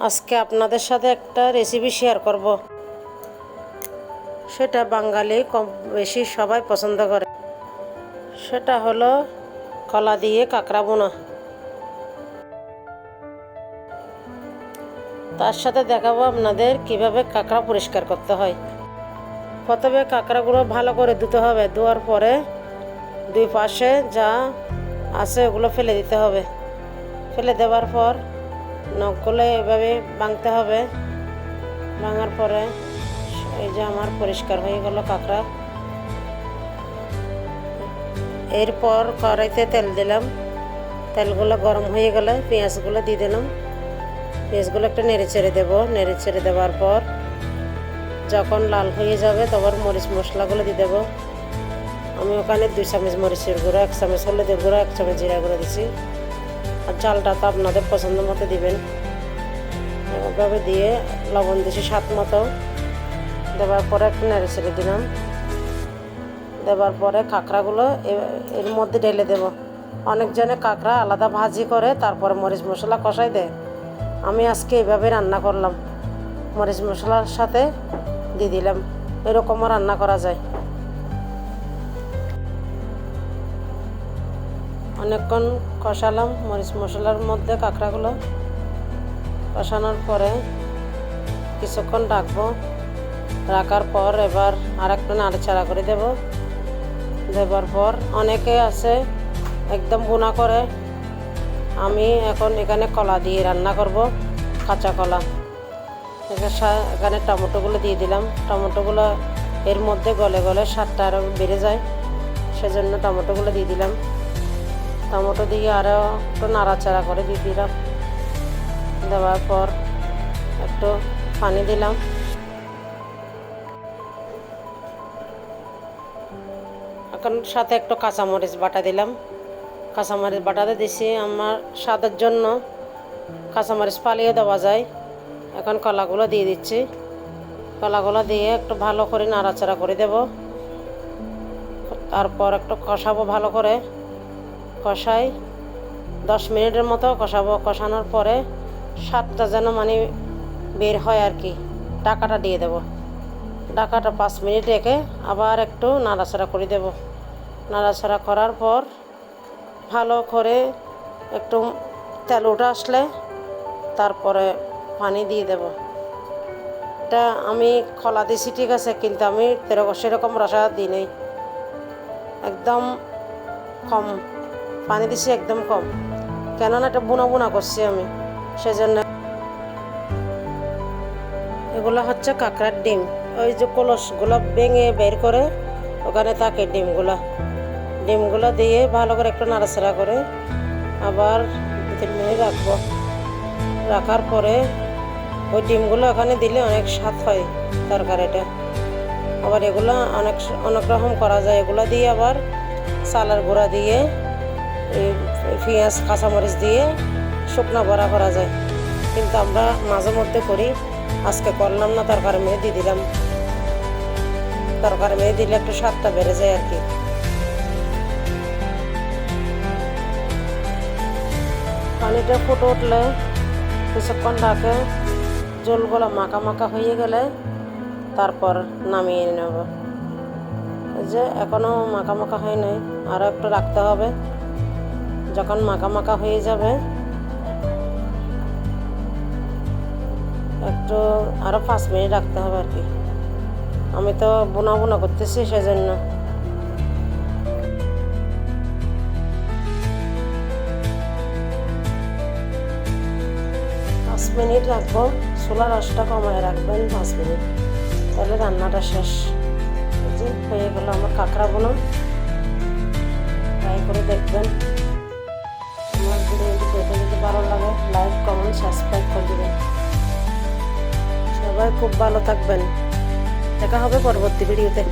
আজকে আপনাদের সাথে একটা রেসিপি শেয়ার করব। সেটা বাঙালি কম বেশি সবাই পছন্দ করে। সেটা হলো কলা দিয়ে কাঁকড়া বোনা। তার সাথে দেখাবো আপনাদের কীভাবে কাঁকড়া পরিষ্কার করতে হয়। প্রথমে কাঁকড়াগুলো ভালো করে ধুতে হবে। ধোয়ার পরে দুই পাশে যা আছে ওগুলো ফেলে দিতে হবে। ফেলে দেওয়ার পর নখগুলো এভাবে ভাঙতে হবে। ভাঙার পরে এই যে আমার পরিষ্কার হয়ে গেল কাঁকড়া। এরপর কড়াইতে তেল দিলাম। তেলগুলো গরম হয়ে গেলে পেঁয়াজগুলো দিয়ে দিলাম। পেঁয়াজগুলো একটু নেড়ে চেড়ে দেবো। নেড়ে চেড়ে দেওয়ার পর যখন লাল হয়ে যাবে তখন মরিচ মশলাগুলো দিয়ে দেবো। আমি ওখানে দুই চামচ মরিচের গুঁড়ো, এক চামচ হলুদের গুঁড়ো, এক চামচ জিরা গুঁড়ো দিছি আর চালটা তো আপনাদের পছন্দ মতো দিবেন। এভাবে দিয়ে লবণ দিছি স্বাদ মতো। দেওয়ার পরে একটু নেড়ে ছেড়ে দিলাম। দেওয়ার পরে কাঁকড়াগুলো এর মধ্যে ঢেলে দেব। অনেকজনে কাঁকড়া আলাদা ভাজি করে, তারপরে মরিচ মশলা কষাই দেয়। আমি আজকে এভাবে রান্না করলাম। মরিচ মশলার সাথে দিয়ে দিলাম। এরকমও রান্না করা যায়। অনেকক্ষণ কষালাম, মরিচ মশলার মধ্যে কাঁকড়াগুলো কষানোর পরে কিছুক্ষণ রাখব রাখার পর এবার আর একটু নাড়াচাড়া করে দেব। দেবার পর অনেকে আছে একদম বোনা করে। আমি এখন এখানে কলা দিয়ে রান্না করব, কাঁচা কলা। এখানে টমেটোগুলো দিয়ে দিলাম। টমেটোগুলো এর মধ্যে গলে গলে স্বাদটা আরও বেড়ে যায়। সেজন্য টমেটোগুলো দিয়ে দিলাম। টমেটো দিয়ে আরও একটু নাড়াচাড়া করে দিয়ে দিলাম দেওয়ার পর একটু পানি দিলাম। এখন সাথে একটু কাঁচামরিচ বাটা দিলাম। কাঁচামরিচ বাটাতে দিছি আমার স্বাদের জন্য। কাঁচামরিচ পালিয়ে দেওয়া যায়। এখন কলাগুলো দিয়ে দিচ্ছি। কলাগুলো দিয়ে একটু ভালো করে নাড়াচাড়া করে দেব। তারপর একটু কষাবো ভালো করে। কষাই, দশ মিনিটের মতো কষাবো। কষানোর পরে সাতটা যেন মানে বের হয় আর কি। টাকাটা দিয়ে দেব। ডাকাটা পাঁচ মিনিট রেখে আবার একটু নাড়াচাড়া করে দেব। নাড়াচাড়া করার পর ভালো করে একটু তেল উঠে আসলে তারপরে পানি দিয়ে দেব। এটা আমি খলা দিছি, ঠিক আছে, কিন্তু আমি তেরকম সেরকম রসা দিই নেই। একদম কম। পানি দিছি একদম কম। কেননা এটা বোনা বুনা করছি আমি, সেজন্য এগুলো হচ্ছে কাঁকড়ার ডিম। ওই যে কলসগুলো ভেঙে বের করে ওখানে থাকে ডিমগুলো। ডিমগুলো দিয়ে ভালো করে একটু নাড়াচাড়া করে আবার দু তিন মিনিট রাখব। রাখার পরে ওই ডিমগুলো ওখানে দিলে অনেক স্বাদ হয় তরকারিটা। আবার এগুলো অনেক অনেক রকম করা যায়। এগুলো দিয়ে আবার চালের গুঁড়া দিয়ে পেঁয়াজ, কাঁচামরিচ দিয়ে শুকনো বড়া করা যায়। কিন্তু আমরা মাঝে মধ্যে করি। আজকে করলাম না, তরকারি দিয়ে দিলাম। তরকারি মেয়ে দিলে একটু স্বাদটা বেড়ে যায় আর কি। পানিটা ফুটে উঠলে কিছুক্ষণ রাখে জলগুলো মাখা মাখা হয়ে গেলে তারপর নামিয়ে নেব। যে এখনও মাখা মাখা হয় নাই আরও একটু রাখতে হবে। যখন মাখা মাখা হয়ে যাবে, একটু আরও পাঁচ মিনিট রাখতে হবে আর কি। আমি তো বোনা বোনা করতেছি সেজন্য। পাঁচ মিনিট রাখব, চুলার রসটা কমায় রাখবেন পাঁচ মিনিট। তাহলে রান্নাটা শেষ। হয়ে গেলো আমার কাঁকড়া বোনা। ট্রাই করে দেখবেন। সাবস্ক্রাইব করে দেবেন। সবাই খুব ভালো থাকবেন। দেখা হবে পরবর্তী ভিডিওতে।